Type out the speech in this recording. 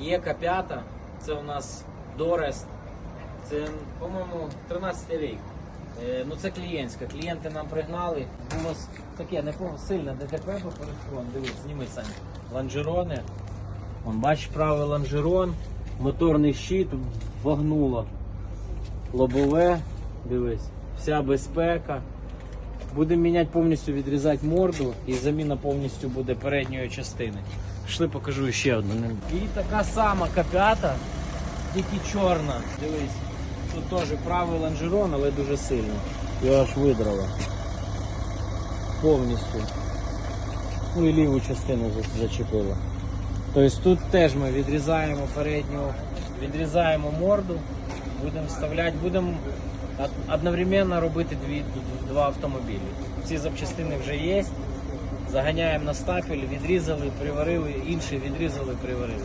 є К5, це у нас Дорест. Це, по-моєму, 13 рік. Е, ну це клієнтська. Клієнти нам пригнали. Було таке не сильне ДТП по перехону. Дивись, зніми Сань. Ланжерони. Вон, бачиш правий лонжерон, моторний щит вогнуло. Лобове, дивись, вся безпека. Будемо міняти повністю відрізати морду і заміна повністю буде передньої частини. Пішли покажу ще одну. І така сама капята, тільки чорна. Дивись, тут теж правий лонжерон, але дуже сильно. Його аж видрало. Повністю. Ну і ліву частину за- зачепило. Тобто тут теж ми відрізаємо передню, відрізаємо морду, будемо вставляти, будемо од- одновременно робити дві, два автомобілі. Ці запчастини вже є. Заганяємо на стафель, відрізали, приварили, інші відрізали, приварили.